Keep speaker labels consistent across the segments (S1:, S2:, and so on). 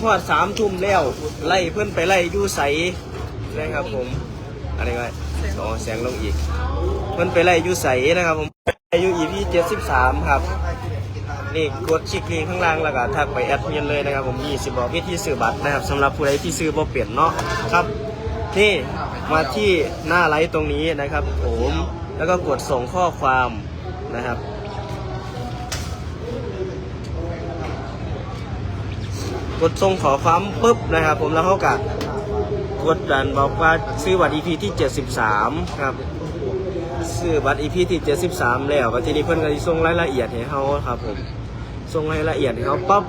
S1: ทอดสามทุ่มแล้ว ไล่เพื่อนไปไล่ยู่ใสนะครับผมอะไรไงอ๋อแสงลงอีก เพื่อนไปไล่ยู่ใสนะครับผมอายุอีพีเจ็ดสิบสามครับนี่กดชิคลิงข้างล่างแล้วก็ทักไปแอดมินเลยนะครับผมยี่สิบบอกวิธีซื้อบัตรนะครับสำหรับผู้ใดที่ซื้อบ่เปลี่ยนเนาะครับนี่มาที่หน้าไลฟ์ตรงนี้นะครับ ผมแล้วก็กดส่งข้อความนะครับ กดส่งขอความปุ๊บนะครับ ผมแล้วเขากะกดดันบอกว่าซื้อบัตร EP ที่ 73 ครับซื้อบัตร EP ที่ 73 แล้วก็ทีนี้เพิ่นก็สิส่งรายละเอียดให้เขาครับผมส่งรายละเอียดให้เขาปั๊บ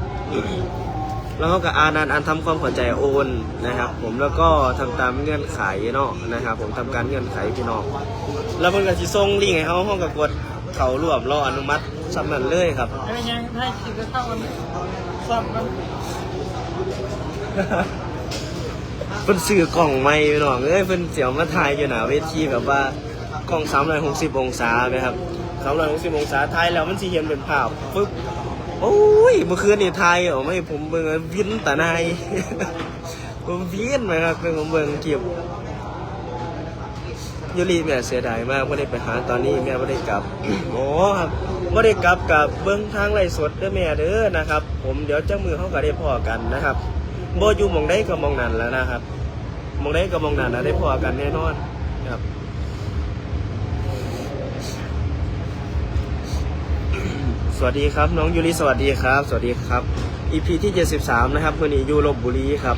S1: แล้วเขาก็อ่านอ่านอ่านทำความเข้าใจโอนนะครับ ผมแล้วก็ทำตามเงื่อนไขเนาะนะครับ ผมทำการเงื่อนไขพี่น้องแล้วเพิ่นก็สิส่งลิงก์ให้เขาเขาก็กดเขารวบรออนุมัติสำนันเลยครับ
S2: ไม่ยังให้คิดจะเข้ากันสอบกัน
S1: เพิ่นซื้อกล่องใหม่พี่น้องเอ้ยเพิ่นเสียวมาถ่ายอยู่หน้าเวทีแบบว่ากล้อง360 องศาไหมครับ360 องศาถ่ายแล้วมันสิเห็นเป็นภาพปึ๊บโอ้ยเมื่อคืนนี่ถ่ายออกมาให้ผมเบิ่งวินตาในายผมวินไหมครับเป็นผมเบิ่งคลิปยูรีแม่เสียดายมากไม่ได้ไปหาตอนนี้แม่ไม่ได้กลับโอ้ครับไม่ได้กลับกับเบิ้งทางไลฟ์สดเด้อแม่เด้อนะครับ ผมเดี๋ยวเจ้ามือเขาก็ได้พอกันนะครับ โบอยู่หมองได้ก็มองนั่นแล้วนะครับหมองได้ก็มองนั่นแล้วได้พอกันแน่นอนครับสวัสดีครับ น้องยูริสวัสดีครับ สวัสดีครับ EP ที่ 73 นะครับวันนี้ยู่ลบบุรีครับ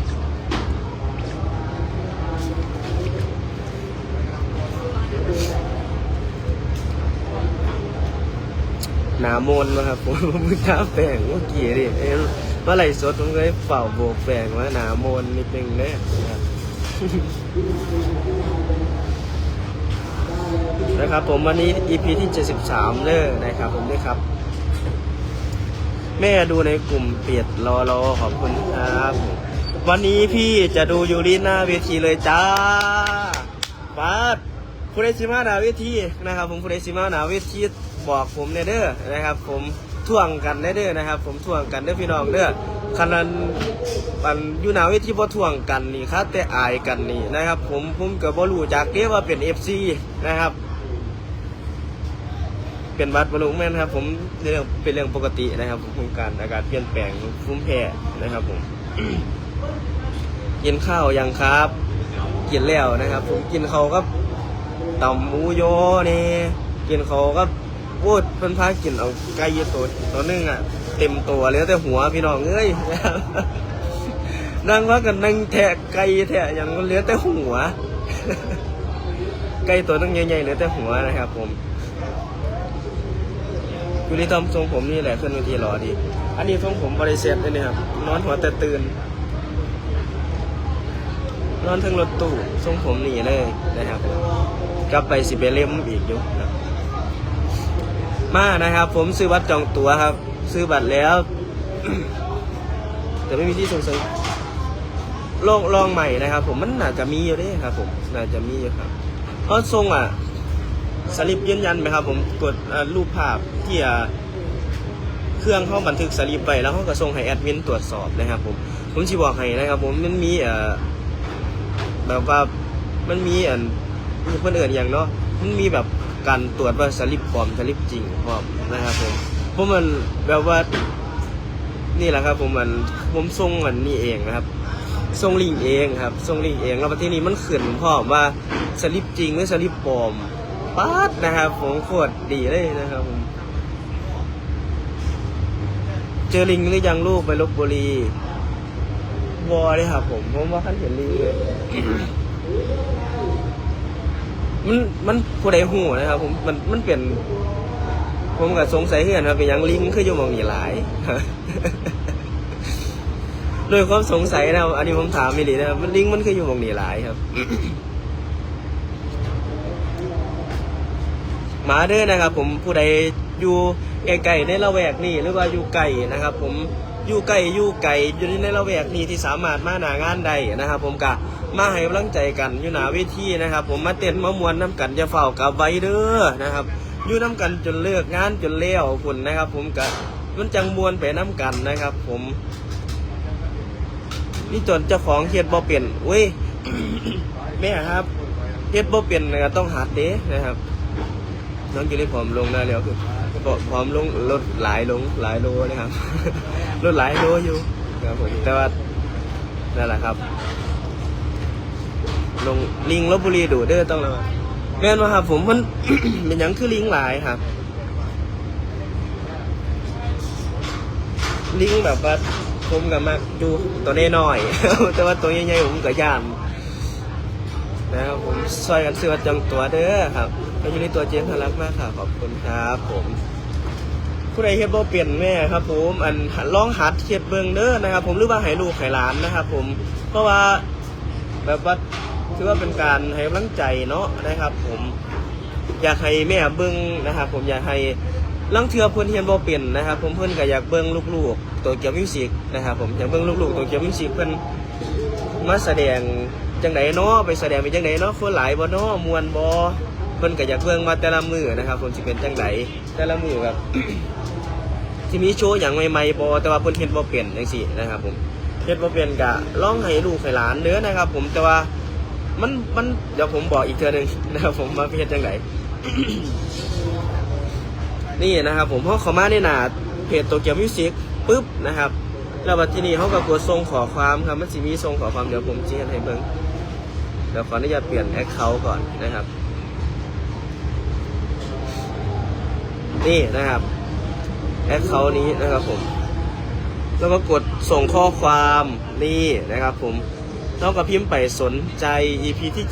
S1: หนามนนะครับผมผมเพิ่งท้าแปลงเมื่อกี้ดิเอ้ยเมื่อไหร่สดผมก็เลยเป่าโบกแปลงว่าหนามนนิดนึงเลยนะครับนะครับผมวันนี้ EP ที่ 73เลยนะครับผมด้วยครับ แม่ดูในกลุ่มเปียดรอรอขอบคุณครับ วันนี้พี่จะดูยูริหน้าเวทีเลยจ้าปาดคุณเอซิมาหนาเวทีนะครับ ผมคุณเอซิมาหนาเวทีบอกผมเนี่ยเด้อนะครับ ผม ท่วงกันได้เด้อนะครับ ผมท่วงกันเด้อพี่น้องเด้อคันนั้นปันอยู่หนาเวทีบ่ท่วงกันนี่ครับแต่อายกันนี่นะครับ ผมผมก็บ่รู้จักเด้ว่าเป็น FC นะครับ เป็นวัดบรรลุแม่นครับ ผมเรื่องเป็นเรื่องปกตินะครับ ผมงการอากาศเปลี่ยนแปลงฟุ้มแผ่นะครับ ผมกินข้าวยังครับ กินแล้วนะครับ ผมกินเขาก็ตำหมูโยนี่กินเขาก็ พูดเพิ่นพากินเอาไก่ยี่ตัวตัวหนึงอะ เต็มตัวเหลือแต่หัวพี่น้องเอ้ยนั่งว่ากันนั่งแทะไก่แทะอย่างเหลือแต่หัวไก่ตัวนึงใหญ่ๆเหลือแต่หัวนะครับ ผมยูนิตอมทรงผมนี่แหละขึ้นเวทีรอดี อันนี้ทรงผมบริเซตเลยนะครับนอนหัวแต่ตื่นนอนทั้งรถตู้ทรงผมนี่เลยนะครับ กลับไปสิเบเลมอีกอยู่ครับ มานะครับ ผมซื้อบัตรจองตั๋วครับ ซื้อบัตรแล้ว แต่ไม่มีที่ส่งซื้อลองลองใหม่นะครับ ผมมันน่าจะมีอยู่ด้ครับ ผมน่าจะมีอยู่ครับเพราะทรงอะสลิปยืนยันไหมครับ ผมกดรูปภาพที่อะเครื่องเข้าบันทึกสลิปไปแล้วเขาก็ส่งให้แอดมินตรวจสอบนะครับ ผมผมชีบอกให้นะครับ ผมมันมีเอ่อแบบว่ามันมีอันมีเพื่อนเอื่นอย่างเนาะมันมีแบบ การตรวจว่าสลิปปลอมสลิปจริงพรอมนะครับผมเพราะมันแบบว่านี่แหละครับ ผมมันผมส่งอันนี้เองนะครับส่งลิงเองครับส่งลิงเองแล้วประเทศนี้มันขึ้นพร้อว่าสลิปจริงหรือสลิปปลอมป๊าดนะครับผมโคตรดีเลยนะครับผมเจอลิงหรือยังลูกไปลบบุรีวอเลยครับผมผมว่าขั้นเห็นลิงเลย มันมันผู้ใดหูนะครับผมมันมันเปลี่ยนผมก็สงสัยเหือนว่าเป็นหยังลิงคืออยู่หมองนี่หลายโดยความสงสัยนะอันนี้ผมถามไม่ดีนะครับมันลิงมันคืออยู่หมองนี่หลายครับหมาเด้อนะครับ ผมผู้ใดอยู่ไกลๆในละแวกนี้หรือว่าอยู่ไกลนะครับ ผมอยู่ไกลอยู่ไกลอยู่ในละแวกนี้ที่สามารถมาหนางานใดนะครับ ผมกะ มาให้กำลังใจกันอยู่หนาเวทีนะครับ ผมมาเต้นมามวนน้ำกันจะเฝ้ากับไว้เด้อนะครับอยู่น้ำกันจนเลิกงานจนเลี้ยวคุณนะครับ ผมกะมันจังมวนไปน้ำกันนะครับ ผม นี่จนเจ้าของเฮ็ดบ่เป็นเว้ยแม่ครับเฮ็ดบ่เป็นนะครับต้องหัดเด้นะครับ น้องจะได้ผอมลงได้แล้วคือผอมลงลดหลายลงหลายโลนะครับลดหลายโลอยู่ครับผมแต่ว่านั่นแหละครับ ลงลิงลบบุรีดูเด้อต้องระวังแม่นว่าครับ ผมมัน เป็นหยังคือลิงหลายครับ ลิงแบบว่าผมกับมาดูตัวน้อยๆ แต่ว่าตัวใหญ่ๆผมก็ย่านนะครับผมซอยกันซื้อจังตัวเด้อครับแล้วอยู่ในตัวเจน่ารักมากค่ะขอบคุณครับผมผู้ใดเฮ็ดบ่เปลี่ยนแม่ครับ ผมอันลองหัดเฮ็ดเบิ่งเด้อนะครับ ผมหรือว่าให้ลูกให้หลานนะครับ ผมเพราะว่าแบบว่า ถือว่าเป็นการให้กำลังใจเนาะนะครับ ผมอยากให้แม่เบิ่งนะครับผมอยากให้ลังเทือเพิ่อนเฮียนบ่เป็นนะครับ ผมเพิ่อนก็อยากเบิ่งลูกๆตัวเกียวมิวสิกนะครับ ผมอยากเบิ่งลูกๆตัวเกียวมิวสิกเพิ่อนมาแสดงจังไดเนาะไปแสดงเป็นจังไดเนาะคนหลายบ่เนาะมวนบ่เพิ่นก็อยากเบิ่งมาแต่ละมือนะครับผมสิเป็นจังไดแต่ละมือแบบที่มีโชว์อย่างใหม่ๆบอแต่ว่าเพิ่นเฮ็ดบ่เป็นจังซี่นะครับ ผมเฮ็ดบ่เป็นก็ลองให้ลูกให้หลานเด้อนะครับ ผมแต่ว่า มันมันเดี๋ยวผมบอกอีกเทอหนึงนะครับผมมาเฮ็ดจังไดนี่นะครับผมพอเขามาในหนาเพจโตเกียวมิวสิกปุ๊บนะครับแล้วบัดทีนี้เขาก็กดส่งขอความครับมันสิมีส่งขอความเดี๋ยวผมจะเฮ็ดให้เบิ่งเดี๋ยวขออนุญาตเปลี่ยนแอคเคาท์ก่อนนะครับ นี่นะครับแอคเคาท์นี้นะครับผม แล้วก็กดส่งข้อความนี่นะครับผม แล้วก็พิมพ์ไปสนใจ EP ที่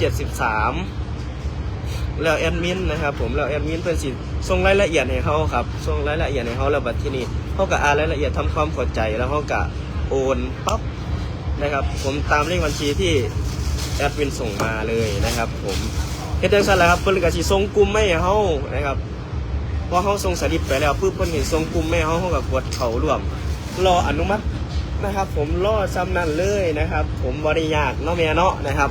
S1: 73 แล้วแอดมินนะครับผมแล้วแอดมินเพิ่นสิส่งรายละเอียดให้เขาครับส่งรายละเอียดให้เขาแล้วบัดที่นี่เขาก็อ่านรายละเอียดทำความเข้าใจแล้วเขาก็โอนปั๊บนะครับ ผมตามเลขบัญชีที่แอดมินส่งมาเลยนะครับ ผมเฮ็ดจังซั่นแหละครับเพิ่นก็สิส่งกลุ่มให้เฮานะครับพอเขาส่งสลิปไปแล้วปุ๊บเพิ่นเห็นส่งกลุ่มแม่เขาเขากับกดเขาร่วมรออนุมัติ นะครับ ผมรอซ้ำนั่นเลยนะครับ ผมบริยากเนาะแม่เนาะนะครับ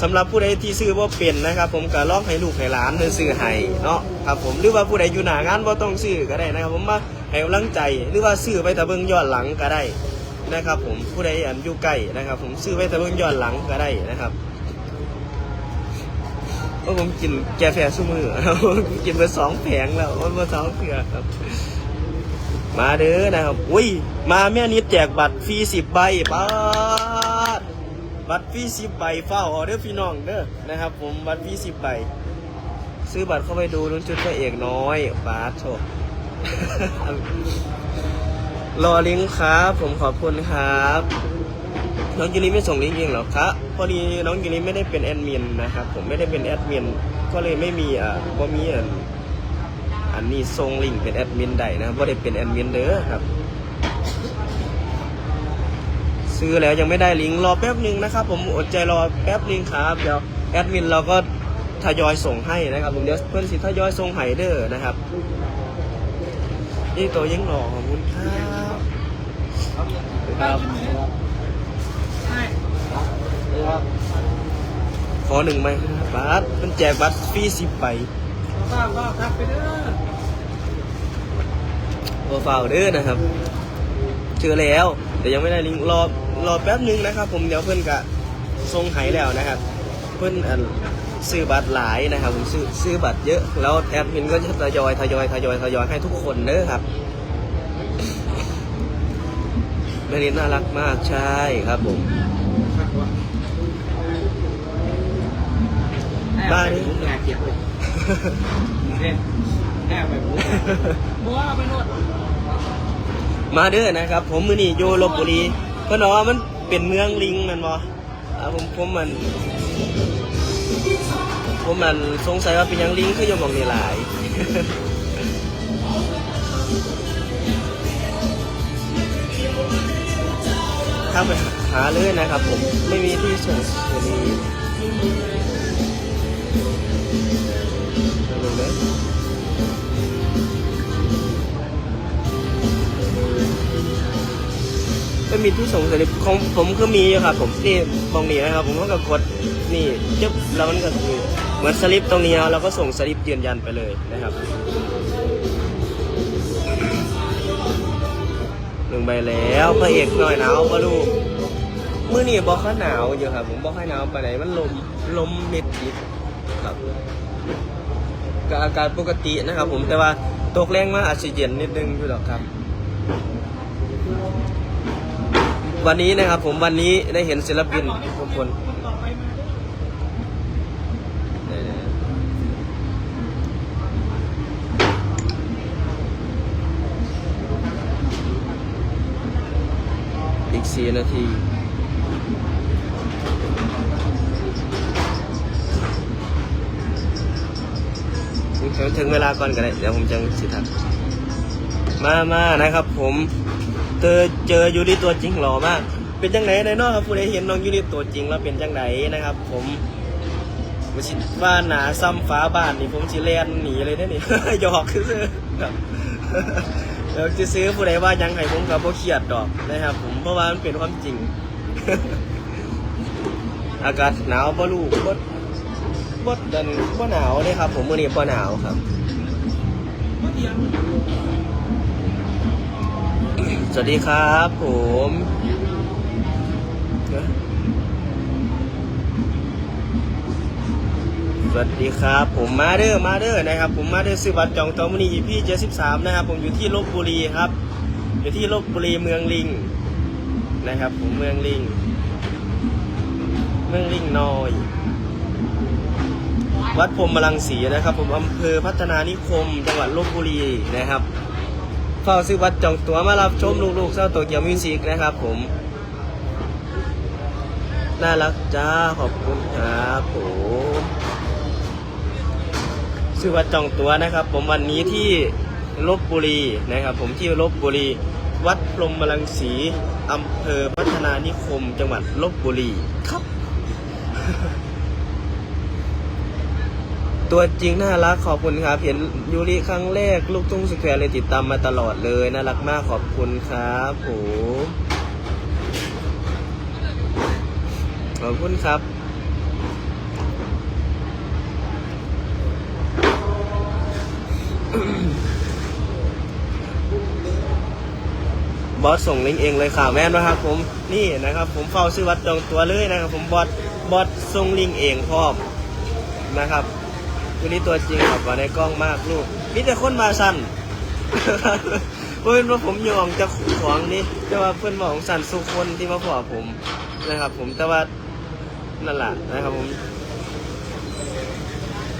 S1: สำหรับผู้ใดที่ซื้อว่าเป็นนะครับ ผมก็ลองให้ลูกให้หลานเพิ่นซื้อให้เนาะครับผมหรือว่าผู้ใดอยู่หน้างานว่าต้องซื้อก็ได้นะครับ ผมมาให้กำลังใจหรือว่าซื้อไปต่เบิงย้อนหลังก็ได้นะครับ ผมผู้ใดอันอยู่ใกล้นะครับ ผมซื้อไปต่เบิงย้อนหลังก็ได้นะครับเพราะผมกินแกาแฟสู้มือกินไปสองแผงแล้วมันมาสองเถื่อครับ มาเด้อนะครับ อุ้ย มาแม่นิดแจกบัตรฟรีสิบใบป้าดบัตรฟรีสิบใบเฝ้าออเดอร์พี่น้องเด้อนะครับ ผมบัตรฟรีสิบใบ ซื้อบัตรเข้าไปดูลุ้นชุดพระเอกน้อยบาสโชรอลิงก์ครับ ผมขอบคุณครับ น้องยูริไม่ส่งลิงก์เองเหรอครับพอดีน้องยูริไม่ได้เป็นแอดมินนะครับ ผมไม่ได้เป็นแอดมินก็เลยไม่มีอ่าก็มีอัน อันนี้ส่งลิงเป็นแอดมินได้นะครับว่าได้เป็นแอดมินเด้อครับ ซื้อแล้วยังไม่ได้ลิงก์รอแป๊บหนึ่งนะครับ ผมอดใจรอแป๊บหนึงครับเดี๋ยวแอดมินเราก็ทยอยส่งให้นะครับ ผมเดี๋ยวเพื่อนสิทยอยส่งให้เด้อนะครับนี่ตัวยังหล่อขอบคุณครับครับ
S2: ใช่
S1: ขอหนึ่งไหมบัตรมันแจกบัตรฟรีสิบใบ
S2: บ้าบ้าทักไปเด้อ
S1: โปรไฟล์เด้อนะครับเจอแล้ว แต่ยังไม่ได้ลิงก์รอรอแป๊บหนึงนะครับ ผมเดี๋ยวเพื่อนกะทรงไหแล้วนะครับ เพื่อนซื้อบัตรหลายนะครับผมซื้อซื้อบัตรเยอะ แล้วแอดมินก็จะทยอยทยอยทยอยทยอยให้ทุกคนเด้อครับแม่ลินน่ารักมากใช่ครับผมบ้านนี้
S2: เก็บเลยเนี่ยแอบไปพูดบัวไปนวด
S1: มาเด้อนะครับ ผมมือนี่อยู่ลบบุรีเพื่อนบอมันเป็นเมืองลิงมันบ่อ่าผมผมมัน ผมมันสงสัยว่าเป็นยังลิงคืออยหมองนี่หลายถ้าไปหาเลยนะครับผมไม่มีที่ส่งตัวนี้ เลยไม่มีที่ส่งสลิปของผมก็มีอยู่ครับ ผมนี่ตรงนี้นะครับ ผมก็กดนี่จึ๊บแล้วมันก็คือเหมือนสลิปตรงนี้เราก็ส่งสลิปยืนยันไปเลยนะครับหนึ่งใบแล้วพระเอกหน่อยหนาวมาดูมื้อนี้บ่ค่อยหนาวอยู่ครับผมบ่ค่อยหนาวไปานมันลมลมเม็ดนิดครับ ก็อากาศปกตินะครับ ผมแต่ว่าตกแรงมาอาจจะเย็นนิดนึงอยู่หรอกครับ วันนี้นะครับผมวันนี้ได้เห็นศิลปินทุกคนอีกสี่นาที ถึงเวลาก่อนก็ได้เดี๋ยวผมจะสิทักมามานะครับ ผมเจอเจอยูริตัวจริงหล่อมาก เป็นจังไหนในนอกครับผู้ใดเห็นน้องยูริตัวจริงแล้วเป็นจังไหนนะครับ ผมมาชิว่าหนาซ้ำฟ้าบ้านนี่ผมสิเลียนหนีเลยเด้อนี่หยอกคือซื้อครับเดี๋ยวจะซื้อผู้ใดว่ายังไงผมกับโบเครียดดอกนะครับผมเพราะว่ามันเป็นความจริง อากาศหนาวบ่รู้บ่ บ่ดันบ่หนาวเลยครับ ผมมื้อนี้บ่หนาวครับ สวัสดีครับผมสวัสดีครับ ผมมาเด้อมาเด้อนะครับ ผมมาเดอซื้อบัตรจองตัวมื้อนี้ EP 73นะครับ ผมอยู่ที่ลบบุรีครับ อยู่ที่ลบบุรีเมืองลิงนะครับ ผมเมืองลิง เมืองลิงน้อย วัดพรหมลังสีนะครับ ผมอำเภอพัฒนานิคม จังหวัดลบบุรีนะครับเฝ้าซื้อบัตรจองตั๋วมารับชมลูกๆเศร้าโตเกียวมิวสิกนะครับ ผมน่ารักจ้าขอบคุณครับผมซื้อบัตรจองตั๋วนะครับ ผมวันนี้ที่ลบบุรีนะครับ ผมที่ลบบุรี วัดพรหมลังสีอำเภอพัฒนานิคม จังหวัดลบบุรีครับ ตัวจริงน่ารักขอบคุณครับ เห็นยูริครั้งแรกลูกทุ่งสแควร์เลยติดตามมาตลอดเลยน่ารักมากขอบคุณครับผมขอบคุณครับบอสส่งลิงก์เองเลยค่ะแม่นะครับ ผมนี่นะครับ ผมเฝ้าซื้อวัดจองตัวเลยนะครับ ผมบอสบอสส่งลิงก์เองพร้อมนะครับ วันนี้ตัวจริงครับกว่าในกล้องมากลูกมีแต่คนมาสั่นเพื่อนว่าผมยอมจะของนี่แต่ว่าเพื่อนบอกของสั่นสุคนที่มาพอผมนะครับ ผมแต่ว่านั่นแหละนะครับผม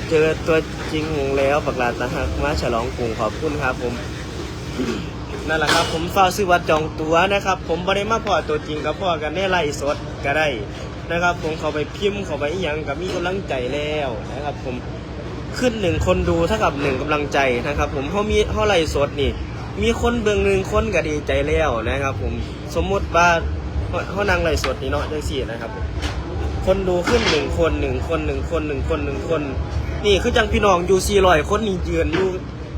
S1: เจอตัวจริงของแล้วปากลาตาหักมาฉลองกรุงขอบคุณครับผมนั่นแหละครับ ผมเฝ้าซื้อวัดจองตัวนะครับ ผมบริมาพอตัวจริงกับพ่อกันได้ไล่สดก็ได้นะครับ ผมเขาไปพิมพ์เขาไปอีหยังกับมีกำลังใจแล้วนะครับ ผม ขึ้นหนึ่งคนดูเท่ากับหนึ่งกำลังใจนะครับ ผมเขามีเขาไล่สดนี่ มีคนเบืองหนึ่งคนก็ดีใจแล้วนะครับ ผมสมมุติว่าเขานั่งไล่สดนี่เนาะจังสี่นะครับ คนดูขึ้นหนึ่งคนหนึ่งคนหนึ่งคนหนึ่งคนหนึ่งคน นี่คือจังพี่น้องอยู่สี่ร้อยคนนี่ยืนอยู่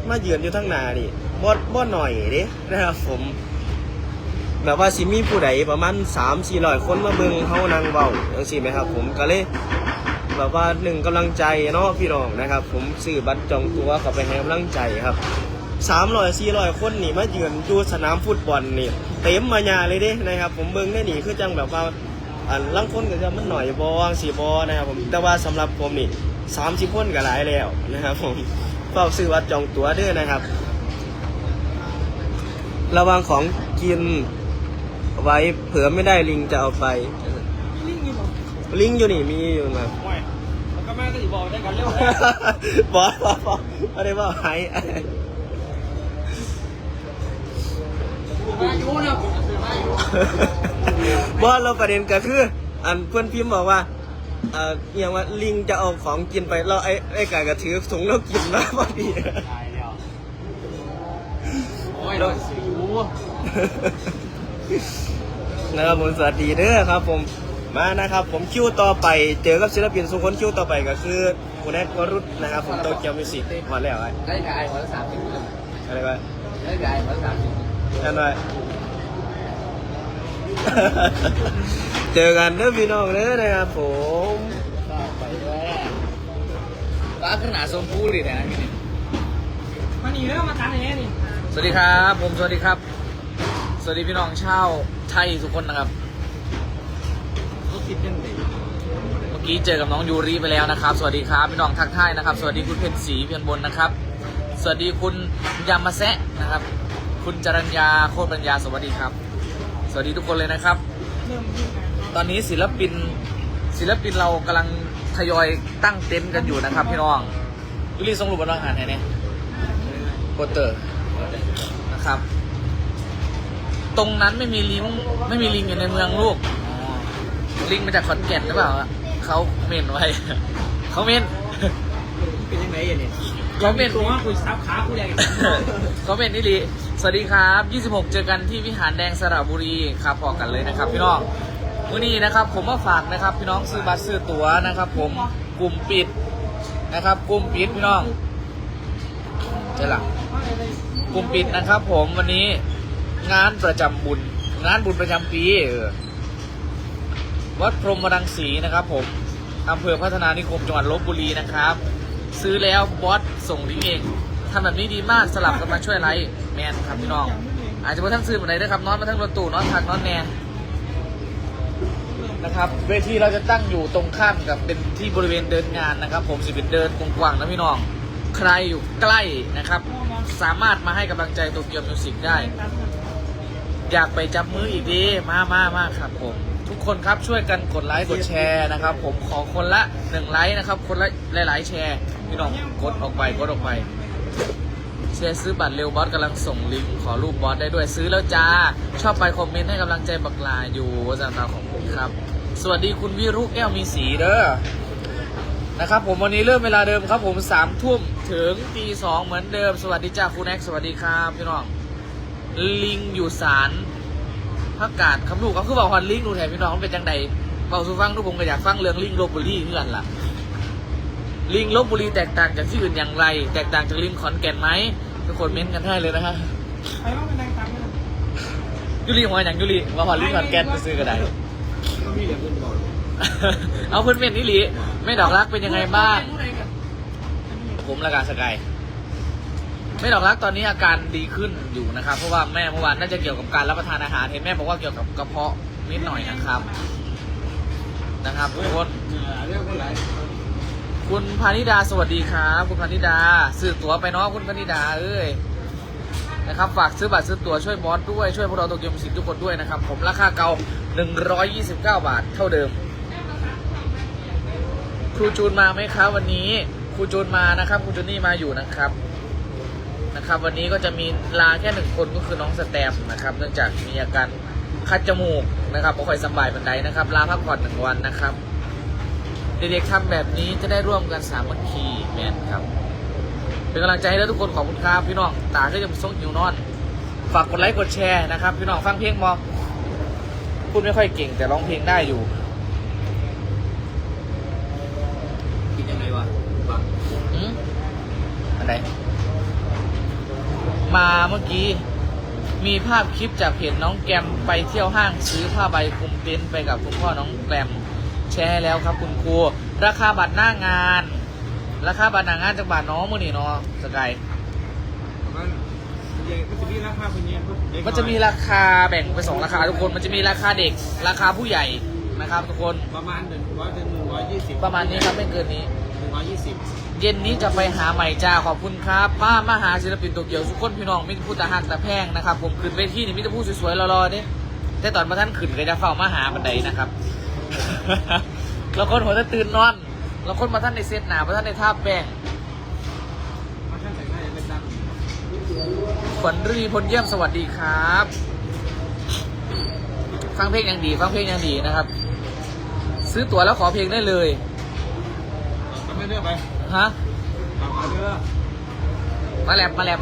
S1: มายืนอยู่ทั้งนานี่บอดบอดหน่อยเด้นะครับผม แบบว่าสิมีผู้ใดประมาณสามสี่ร้อยคนมาเบิ่งเฮานางเบาจังสี่ไหมครับ ผมก็เลย แบบว่าหนึ่งกำลังใจเนาะพี่น้องนะครับ ผมซื้อบัตรจองตัวเขาไปให้กำลังใจครับสามร้อยสี่ร้อยคนนี่มายืนอยู่สนามฟุตบอลนี่เต็มมาญาเลยเด้นะครับ ผมเบิ่งได้นี่คือจังแบบว่าอันลังคนก็จะมันหน่อยบอสี่บอนะครับผมแต่ว่าสำหรับผมนี่สามสิบคนก็หลายแล้วนะครับผมเฝ้าซื้อวัดจองตั๋วด้วยนะครับ ระวังของกินไว้เผื่อไม่ได้ลิงจะเอาไป
S2: บอก
S1: ลิงอยู่นี่มีอยู่นะ
S2: โอ้ยแล้วก็แม่ก็สิบอกได้กันเร็ว
S1: บอสบอสบอสอะไรบอกหาย
S2: มาอยู่นะผมจะซื้อมาอยู่
S1: บอสเราประเด็นก็คือ อันเพื่อนพิมพ์บอกว่าเอ่ออหย่างว่าลิงจะเอาของกินไปเราไอ้ไอ้กายก็ถือถุงแล้วกินมาพอดี
S2: ตายแล้วโอ้ยเราสิอยู่
S1: นะครับผมสวัสดีเด้อครับผม มานะครับผมคิวต่อไปเจอกับศิลปินสุคนคิวต่อไปก็คือคุณแอดวรุษนะครับผมโตเกียวมิวสิกพอแล้วไอ้
S2: ได้กับไอ้หัวละสามสิบเลย
S1: อะไรวะ
S2: ได้กับไอ้หัวละสามสิบ
S1: นั่นไว้เจอกันเด้อพี่น้องเด้อนะครับผม
S2: ก็ไปด้วยก็ขนาดสมพูเลยนะพี่นี่
S3: มาหนีแล้วมาตันอย่างนี้นี่
S2: สวัสดีครับ ผมสวัสดีครับ สวัสดีพี่น้องชาวไทยทุกคนนะครับ เมื่อ
S4: กี้เจอกับน้องยูริไปแล้วนะครับ สวัสดีครับพี่น้องทักทายนะครับ สวัสดีคุณเพนสีเพียนบนนะครับ สวัสดีคุณยามาแซะนะครับ คุณจรัญญาโคตรปัญญาสวัสดีครับ สวัสดีทุกคนเลยนะครับ ตอนนี้ศิลปินศิลปินเรากำลังทยอยตั้งเต็นท์กันอยู่นะครับพี่น้องยูริส่งรูปมาลองอ่านให้เนี่ยโปสเตอร์นะครับ ตรงนั้นไม่มีลิงไม่มีลิงอยู่ในเมืองลูก ลิงก์มาจากขอนแก่นหรือเปล่าเขาเมนไว้ เขาเมน
S2: เป็นยังไงอะเนี่ย
S4: เขาเมน
S3: ตัวคุยซับขาคุยอะไรกัน
S4: เขาเป็นนี่ลีสวัสดีครับ 26 เจอกันที่วิหารแดงสระบุรีครับพอกันเลยนะครับ พี่น้องวันนี้นะครับผมมาฝากนะครับ พี่น้องซื้อบัตรซื้อตั๋วนะครับ ผมกลุ่มปิดนะครับกลุ่มปิดพี่น้องใช่ละกลุ่มปิดนะครับ ผมวันนี้งานประจำบุญ งานบุญประจำปีเออ วัดพรหมรังสีนะครับผมอำเภอพัฒนานิคมจังหวัดลบบุรีนะครับ ซื้อแล้วบอสส่งลิงก์เองทำแบบนี้ดีมากสลับกันมาช่วยไลฟ์แมนครับพี่น้อง อาจจะมาทั้งซื้อมาไหนด้วยครับนอนมาทั้งรถตู้นอนทางนอนแนนะครับเวทีเราจะตั้งอยู่ตรงข้ามกับเป็นที่บริเวณเดินงานนะครับ ผมสิเป็นเดินกว้างๆนะพี่น้อง ใครอยู่ใกล้นะครับ สามารถมาให้กำลังใจโตเกียวมิวสิกได้ อยากไปจับมืออีกดีมามามาครับผม คนครับช่วยกันกดไลค์กดแชร์นะครับ ผมขอคนละหนึ่งไลค์นะครับ คนละหลาย ๆ แชร์พี่น้องกดออกไปกดออกไปแชร์ซื้อบัตรเร็วบอสกำลังส่งลิงก์ขอรูปบอสได้ด้วยซื้อแล้วจ้า ชอบไปคอมเมนต์ให้กำลังใจบักลาอยู่สำหรับของผมครับ สวัสดีคุณวิรุแก้วมีสีเด้อนะครับผมวันนี้เริ่มเวลาเดิมครับ ผมสามทุ่มถึงตีสองเหมือนเดิม สวัสดีจ้าคุณแอ็กสวัสดีครับพี่น้อง ลิงอยู่ศาล พักกาดคำลูกก็คือบอกฮอนลิงดูแทนพี่น้องเป็นจังใดเบาสูฟังทุกผมก็อยากฟังเรื่องลิงลบบุรีเพื่อนล่ะ ลิงลบบุรีแตกต่างจากที่อื่นอย่างไร แตกต่างจากลิงขอนแก่นไหมทุกคนเม้นต์กันให้เลยนะฮะ
S3: ไปว่าเป็นแรงตามกัน
S4: ยุรีหัวอย่างยุรีว่าฮอนลิงขอนแก่นไปซื้อก็ได้
S2: เอา
S4: เพื่อนเม้นนี่ลีไม่ดอกรักเป็นยังไงบ้าง
S3: พูดอะไรกัน
S4: ผมละกาสกาย ไม่ดอกรักตอนนี้อาการดีขึ้นอยู่นะครับ เพราะว่าแม่เมื่อวานน่าจะเกี่ยวกับการรับประทานอาหารเห็นแม่บอกว่าเกี่ยวกับกระเพาะนิดหน่อยนะครับ นะครับทุกคน
S2: เรื่องคนไหน
S4: คุณพานิดาสวัสดีครับคุณพานิดาซื้อตั๋วไปเนาะคุณพานิดาเอ้ยนะครับฝากซื้อบัตรซื้อตั๋วช่วยบอสด้วยช่วยพวกเราตัวเกียมิวสิกทุกคนด้วยนะครับ ผมราคาเก่า 129 บาทเท่าเดิม ครูจูนมาไหมครับวันนี้ครูจูนมานะครับครูจูนนี่มาอยู่นะครับ นะครับ วันนี้ก็จะมีลาแค่หนึ่งคนก็คือน้องสแตมนะครับ เนื่องจากมีอาการคัดจมูกนะครับไม่ค่อยสำบายบันไดนะครับ ลาพักผ่อนหนึ่งวันนะครับ เด็กๆทำแบบนี้จะได้ร่วมกันสามัคคีแมนครับ เป็นกำลังใจให้แล้วทุกคนขอบคุณครับพี่น้องตาก็จะส่งหิวนอน ฝากกดไลค์กดแชร์นะครับ พี่น้องฟังเพลงมอพูดไม่ค่อยเก่งแต่ร้องเพลงได้อยู่
S2: กินยังไงวะบัง
S4: อืมอันไหน มาเมื่อกี้ มีภาพคลิปจากเพจน้องแกมไปเที่ยวห้างซื้อผ้าใบคลุมเต็นท์ไปกับคุณพ่อน้องแกมแชร์ให้แล้วครับคุณครูราคาบัตรหน้างาน ราคาบัตรหน้างานจากบาทน้องมือนี่เนาะสกาย
S2: มันยังมันจะมีราคาเป็นยัง
S4: มันจะมีราคาแบ่งเป็นสองราคาทุกคน มันจะมีราคาเด็ก ราคาผู้ใหญ่นะครับทุกคน
S2: ประมาณหนึ่งร้อยถึงหนึ่งร้อยยี่สิบ
S4: ประมาณนี้ครับไม่เกินนี้
S2: หนึ่ง ร้อยยี่สิบ
S4: เย็นนี้จะไปหาใหม่จ้าขอบคุณครับป้ามหาศิลปินตัวเกียวทุกคนพี่น้องมิตรพูดตาหักตาแพงนะครับผมขึ้นเวทีนี่มิตรพูดสวยๆรอๆเนี่ยแต่ตอนมาท่านขึ้นก็จะเฝ้ามาหาบันไดนะครับแล้วคนหัวจะตื่นนอนแล้วคนมาท่านในเซตหนามาท่านในท่าแป้ง
S2: มาท่านแต่งหน้ายังเป็นดัง
S4: ขวัญรีพลเยี่ยมสวัสดีครับ ฟังเพลงยังดี ฟังเพลงยังดีนะครับ ซื้อตั๋วแล้วขอเพลงได้เลย
S2: เรื่อยไป
S4: ฮะ
S2: ทำมาเรื่อย
S4: มาแลบมาแลบ